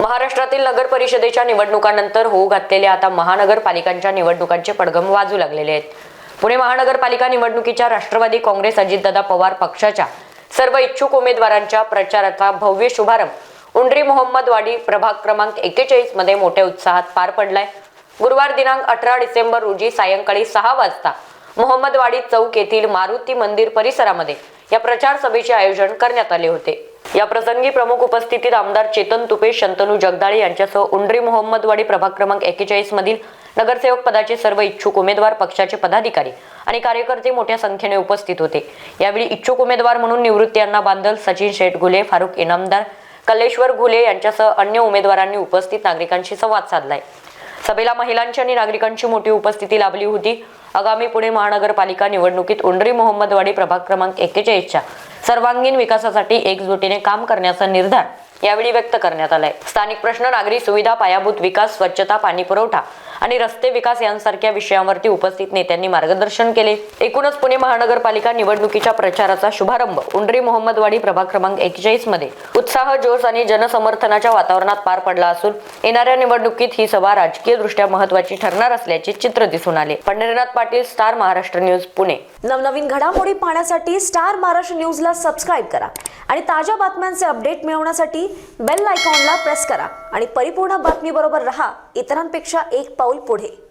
महाराष्ट्रातील नगर परिषदेच्या निवडणुकांनंतर होऊ घातलेल्या आता महानगरपालिकांच्या निवडणुकांचे पडगम वाजू लागलेले आहेत. पुणे महानगरपालिका निवडणुकीच्या राष्ट्रवादी काँग्रेस अजितदादा पवार पक्षाच्या सर्व इच्छुक उमेदवारांच्या प्रचाराचा भव्य शुभारंभ उंडरी मोहम्मदवाडी प्रभाग क्रमांक एकेचाळीसमध्ये मोठ्या उत्साहात पार पडलाय. गुरुवार दिनांक अठरा डिसेंबर रोजी सायंकाळी सहा वाजता मोहम्मदवाडी चौक येथील मारुती मंदिर परिसरामध्ये या प्रचार सभेचे आयोजन करण्यात आले होते. या प्रसंगी प्रमुख उपस्थितीत आमदार चेतन तुपे शंतनू जगदाळे यांच्यासह उंडरी मोहम्मदवाडी प्रभाग क्रमांक एकेचाळीस मधील नगरसेवक पदाचे सर्व इच्छुक उमेदवार पक्षाचे पदाधिकारी आणि कार्यकर्ते मोठ्या संख्येने उपस्थित होते. यावेळी इच्छुक उमेदवार म्हणून निवृत्ती यांना बांदल सचिन शेठ घुले फारुख इनामदार कलेश्वर घुले यांच्यासह अन्य उमेदवारांनी उपस्थित नागरिकांशी संवाद साधलाय. सभेला महिलांची आणि नागरिकांची मोठी उपस्थिती लाभली होती. आगामी पुणे महानगरपालिका निवडणुकीत उंडरी मोहम्मदवाडी प्रभाग क्रमांक एक्केचाळीसच्या सर्वांगीण विकासासाठी एकजुटीने काम करण्याचा निर्धार यावेळी व्यक्त करण्यात आलाय. स्थानिक प्रश्न नागरी सुविधा पायाभूत विकास स्वच्छता पाणी पुरवठा आणि रस्ते विकास यांसारख्या विषयांवरती उपस्थित नेत्यांनी मार्गदर्शन केले. एकूणच पुणे महानगरपालिका निवडणुकीच्या प्रचाराचा शुभारंभ उंडरी मोहम्मदवाडी प्रभाग क्रमांक एक्केचाळीसमध्ये उत्साह जोश आणि जनसमर्थनाच्या वातावरणात पार पडला असून येणाऱ्या निवडणुकीत ही सभा राजकीय दृष्ट्या महत्वाची ठरणार असल्याचे चित्र दिसून आले. Pandharinath Patil star Maharashtra news Pune. नवनवीन घडामोडी पाहण्यासाठी स्टार महाराष्ट्र न्यूजला सबस्क्राईब करा आणि ताज्या बातम्यांचे अपडेट मिळवण्यासाठी बेल आयकॉनला प्रेस करा आणि परिपूर्ण बातमीबरोबर रहा. इतरांपेक्षा एक पाऊल पुढे